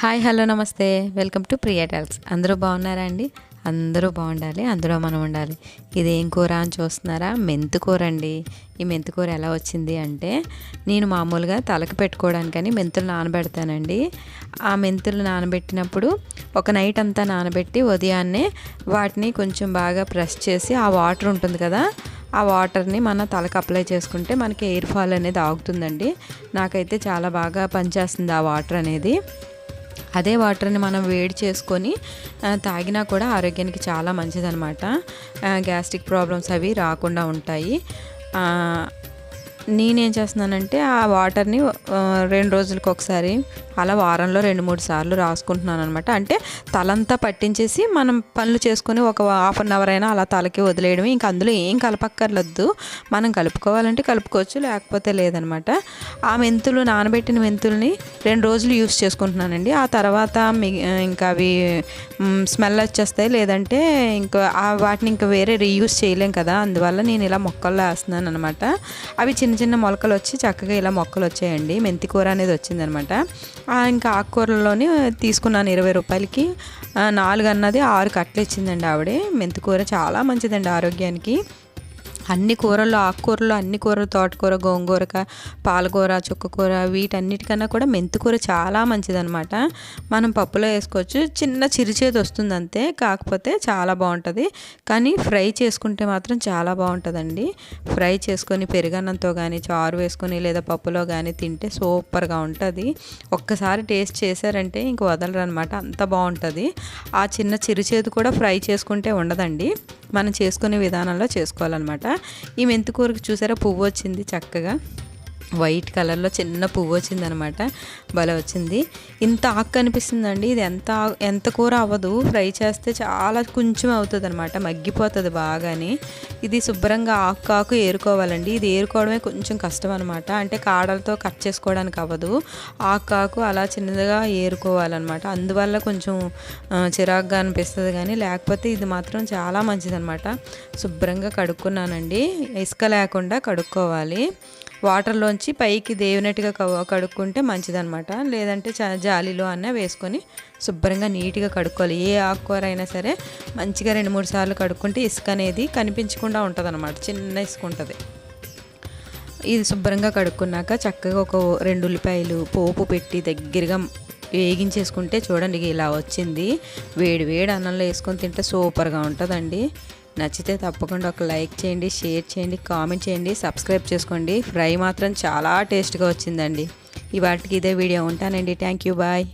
Hi hello namaste. Welcome to Priya tales అందరూ బాగున్నారా అండి? అందరూ బాగుండాలి అందులో మనం ఉండాలి. ఇది ఏం కూర అని చూస్తున్నారా? మెంతుకూర అండి. ఈ మెంతుకూర ఎలా వచ్చింది అంటే నేను మామూలుగా తలకు పెట్టుకోవడానికని మెంతులు నానబెడతానండి. ఆ మెంతులు నానబెట్టినప్పుడు ఒక నైట్ అంతా నానబెట్టి ఉదయాన్నే వాటిని కొంచెం బాగా ప్రెస్ చేసి ఆ వాటర్ ఉంటుంది కదా ఆ వాటర్ని మన తలకు అప్లై చేసుకుంటే మనకి ఎయిర్ ఫాల్ అనేది ఆగుతుందండి. నాకైతే చాలా బాగా పనిచేస్తుంది ఆ వాటర్ అనేది. అదే వాటర్ని మనం వేడి చేసుకొని తాగినా కూడా ఆరోగ్యానికి చాలా మంచిదన్నమాట. గ్యాస్ట్రిక్ ప్రాబ్లమ్స్ అవి రాకుండా ఉంటాయి. నేనేం చేస్తున్నానంటే ఆ వాటర్ని రెండు రోజులకు ఒకసారి అలా వారంలో రెండు మూడు సార్లు రాసుకుంటున్నాను అనమాట అంటే తలంతా పట్టించేసి మనం పనులు చేసుకొని ఒక హాఫ్ అన్ అవర్ అయినా అలా తలకి వదిలేయడం ఇంకా అందులో ఏం కలపక్కర్లేదు మనం కలుపుకోవాలంటే కలుపుకోవచ్చు లేకపోతే లేదనమాట ఆ మెంతులు నానబెట్టిన మెంతుల్ని రెండు రోజులు యూస్ చేసుకుంటున్నానండి. ఆ తర్వాత మిగి ఇంకా అవి స్మెల్ వచ్చేస్తాయి. లేదంటే ఇంకా ఆ వాటిని ఇంకా వేరే రీయూస్ చేయలేం కదా. అందువల్ల నేను ఇలా మొక్కల్లో వేస్తున్నాను అనమాట అవి చిన్న చిన్న మొలకలు వచ్చి చక్కగా ఇలా మొక్కలు వచ్చాయండి. మెంతి కూర అనేది వచ్చిందనమాట ఇంకా ఆకుకూరలోని తీసుకున్నాను ఇరవై రూపాయలకి. నాలుగు అన్నది ఆరు కట్టలు ఇచ్చిందండి ఆవిడే. మెంతి కూర చాలా మంచిదండి ఆరోగ్యానికి. అన్ని కూరల్లో ఆకుకూరలో అన్ని కూరలు తోటకూర గోంగూరక పాలకూర చుక్కకూర వీటన్నిటికన్నా కూడా మెంతికూర చాలా మంచిదనమాట మనం పప్పులో వేసుకోవచ్చు. చిన్న చిరుచేది వస్తుంది అంతే కాకపోతే చాలా బాగుంటుంది. కానీ ఫ్రై చేసుకుంటే మాత్రం చాలా బాగుంటుందండి. ఫ్రై చేసుకొని పెరుగన్నంతో కానీ చారు వేసుకొని లేదా పప్పులో కానీ తింటే సూపర్గా ఉంటుంది. ఒక్కసారి టేస్ట్ చేశారంటే ఇంక వదలరు అనమాట అంత బాగుంటుంది. ఆ చిన్న చిరుచేది కూడా ఫ్రై చేసుకుంటే ఉండదండి. మనం చేసుకునే విధానంలో చేసుకోవాలన్నమాట. ఈ మెంతికూరకు చూసారా? పువ్వు వచ్చింది చక్కగా. వైట్ కలర్లో చిన్న పువ్వు వచ్చింది అనమాట భలే వచ్చింది. ఇంత ఆకు కనిపిస్తుందండి ఇది ఎంత ఆ- ఎంత కూర అవ్వదు. ఫ్రై చేస్తే చాలా కొంచెం అవుతుంది అనమాట మగ్గిపోతుంది బాగానే. ఇది శుభ్రంగా ఆకు ఆకు ఏరుకోవాలండి. ఇది ఏరుకోవడమే కొంచెం కష్టం అనమాట అంటే కాడలతో కట్ చేసుకోవడానికి అవ్వదు. ఆకు ఆకు అలా చిన్నదిగా ఏరుకోవాలన్నమాట అందువల్ల కొంచెం చిరాకుగా అనిపిస్తుంది కానీ లేకపోతే ఇది మాత్రం చాలా మంచిదనమాట. శుభ్రంగా కడుక్కున్నానండి. ఇసుక లేకుండా కడుక్కోవాలి. వాటర్లోంచి పైకి దేవినట్టుగా కడుక్కుంటే మంచిదనమాట లేదంటే చ- జాలీలో అన్న వేసుకొని శుభ్రంగా నీట్గా కడుక్కోవాలి. ఏ ఆకుకూర అయినా సరే మంచిగా రెండు మూడు సార్లు కడుక్కుంటే ఇసుక అనేది కనిపించకుండా ఉంటుంది చిన్న ఇసుక ఉంటుంది. ఇది శుభ్రంగా కడుక్కున్నాక చక్కగా ఒక రెండు ఉల్లిపాయలు పోపు పెట్టి దగ్గరగా వేగించేసుకుంటే చూడండి ఇలా వచ్చింది. వేడి వేడి అన్నంలో వేసుకొని తింటే సూపర్గా ఉంటుందండి. నచ్చితే తప్పకుండా ఒక లైక్ చేయండి షేర్ చేయండి కామెంట్ చేయండి సబ్స్క్రైబ్ చేసుకోండి. ఫ్రై మాత్రం చాలా టేస్ట్గా వచ్చిందండి. ఇవాటికి ఇదే వీడియో ఉంటానండి. Thank you bye.